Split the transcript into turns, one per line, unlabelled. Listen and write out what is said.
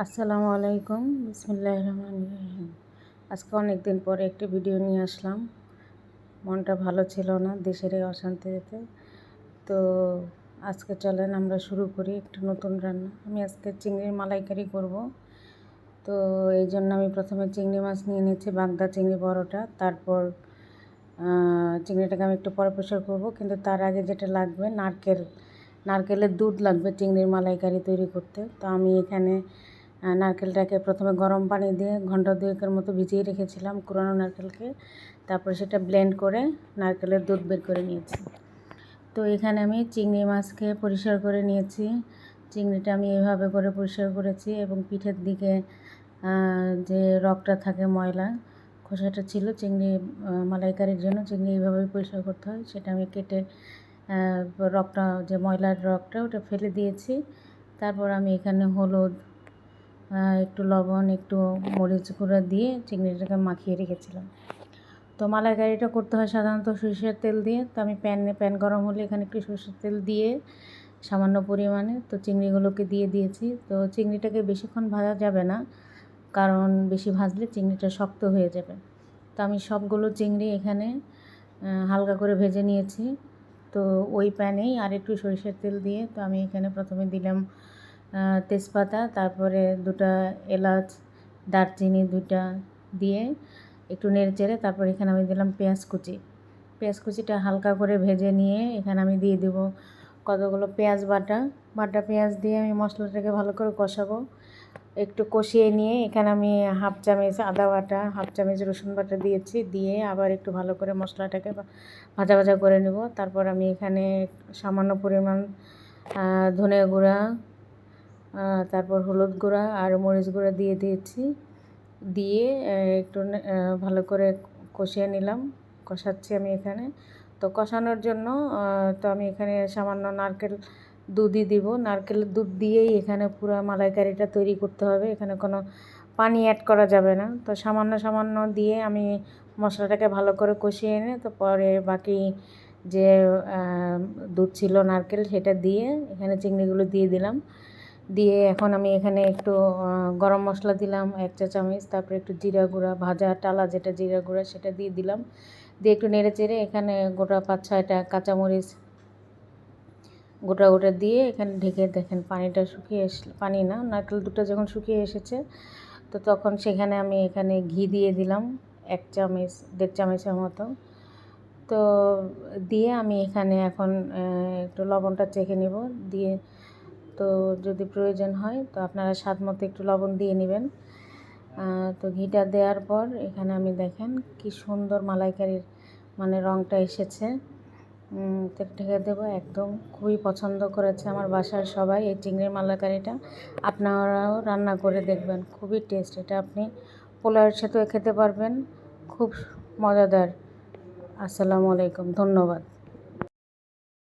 আসসালামু আলাইকুম। বিসমুল্লাহ রহমান রহিম। আজকে অনেক দিন পরে একটি ভিডিও নিয়ে আসলাম। মনটা ভালো ছিল না, দেশের এই অশান্তিতে। তো আজকে চলেন আমরা শুরু করি একটা নতুন রান্না। আমি আজকে চিংড়ির মালাইকারি করব। তো এই জন্য আমি প্রথমে চিংড়ি মাছ নিয়ে নিয়েছি বাগদা চিংড়ি বড়টা তারপর চিংড়িটাকে আমি একটু পরে করব। কিন্তু তার আগে যেটা লাগবে, নারকেল। নারকেলের দুধ লাগবে চিংড়ির মালাইকারি তৈরি করতে। তো আমি এখানে নারকেলটাকে প্রথমে গরম পানি দিয়ে ঘণ্টা দুয়েকের মতো ভিজিয়ে রেখেছিলাম কুরানো নারকেলকে। তারপরে সেটা ব্লেন্ড করে নারকেলের দুধ বের করে নিয়েছি। তো এখানে আমি চিংড়ি মাছকে পরিষ্কার করে নিয়েছি। চিংড়িটা আমি এভাবে করে পরিষ্কার করেছি এবং পিঠের দিকে যে রকটা থাকে ময়লা, খোসাটা ছিল চিংড়ি মালাইকারির জন্য চিংড়ি এইভাবেই পরিষ্কার করতে হয়। সেটা আমি কেটে রকটা যে ময়লার রকটা ওটা ফেলে দিয়েছি। তারপর আমি এখানে হলুদ একটু লবণ, একটু মরিচ গুঁড়ো দিয়ে চিংড়িটাকে মাখিয়ে রেখেছিলাম। তো মালাইকারিটা করতে হয় সাধারণত সরিষার তেল দিয়ে। তো আমি প্যানে, প্যান গরম হলে এখানে একটু সরষের তেল দিয়ে সামান্য পরিমাণে তো চিংড়িগুলোকে দিয়ে দিয়েছি। তো চিংড়িটাকে বেশিক্ষণ ভাজা যাবে না, কারণ বেশি ভাজলে চিংড়িটা শক্ত হয়ে যাবে। তো আমি সবগুলো চিংড়ি এখানে হালকা করে ভেজে নিয়েছি। তো ওই প্যানেই আর একটু সরিষার তেল দিয়ে তো আমি এখানে প্রথমে দিলাম তেজপাতা, তারপরে দুটা এলাচ, দারচিনি দুটা দিয়ে একটু নেড়ে চেড়ে তারপর এখানে আমি দিলাম পেঁয়াজ কুচি। পেঁয়াজ কুচিটা হালকা করে ভেজে নিয়ে এখানে আমি দিয়ে দেব কতগুলো পেঁয়াজ বাটা। বাটা পেঁয়াজ দিয়ে আমি মশলাটাকে ভালো করে কষাবো। একটু কষিয়ে নিয়ে এখানে আমি হাফ চামচ আদা বাটা, হাফ চামচ রসুন বাটা দিয়েছি, দিয়ে আবার একটু ভালো করে মশলাটাকে ভাজা ভাজা করে নেব। তারপর আমি এখানে সামান্য পরিমাণ ধনে গুঁড়া তারপর হলুদ গুঁড়া আর মরিচ গুঁড়া দিয়ে দিয়েছি। দিয়ে একটু ভালো করে কষিয়ে নিলাম। কষাচ্ছি আমি এখানে। তো কষানোর জন্য তো আমি এখানে সামান্য নারকেল দুধই দিব। নারকেলের দুধ দিয়েই এখানে পুরো মালাইকারিটা তৈরি করতে হবে। এখানে কোনো পানি অ্যাড করা যাবে না। তো সামান্য সামান্য দিয়ে আমি মশলাটাকে ভালো করে কষিয়ে এনে, তো পরে বাকি যে দুধ ছিল নারকেল, সেটা দিয়ে এখানে চিংড়িগুলো দিয়ে দিলাম। দিয়ে এখন আমি এখানে একটু গরম মশলা দিলাম, এক চা চামচ, তারপরে একটু জিরা গুঁড়া, ভাজা টালা যেটা জিরা গুঁড়া সেটা দিয়ে দিলাম। দিয়ে একটু নেড়ে চেড়ে এখানে গোটা পাঁচ, ছয়টা কাঁচামরিচ গোটা গোটা দিয়ে এখানে ঢেকে দেখেন পানিটা শুকিয়ে এস, পানি না, নারকেল দুটো যখন শুকিয়ে এসেছে, তো তখন সেখানে আমি এখানে ঘি দিয়ে দিলাম, এক চামচ, দেড় চামচের মতো। তো দিয়ে আমি এখানে এখন একটু লবণটা চেখে নেব, দিয়ে তো যদি প্রয়োজন হয়, তো আপনারা স্বাদ মতো একটু লবণ দিয়ে নেবেন। তো ঘিটা দেওয়ার পর এখানে আমি দেখেন কি সুন্দর মালাইকারির মানে রঙটা এসেছে। ঢেকে দেবো, একদম খুবই পছন্দ করেছে আমার বাসার সবাই এই চিংড়ির মালাইকারিটা। আপনারাও রান্না করে দেখবেন, খুবই টেস্ট। এটা আপনি পোলাওয়ের সাথেও খেতে পারবেন, খুব মজাদার। আসসালামু আলাইকুম, ধন্যবাদ।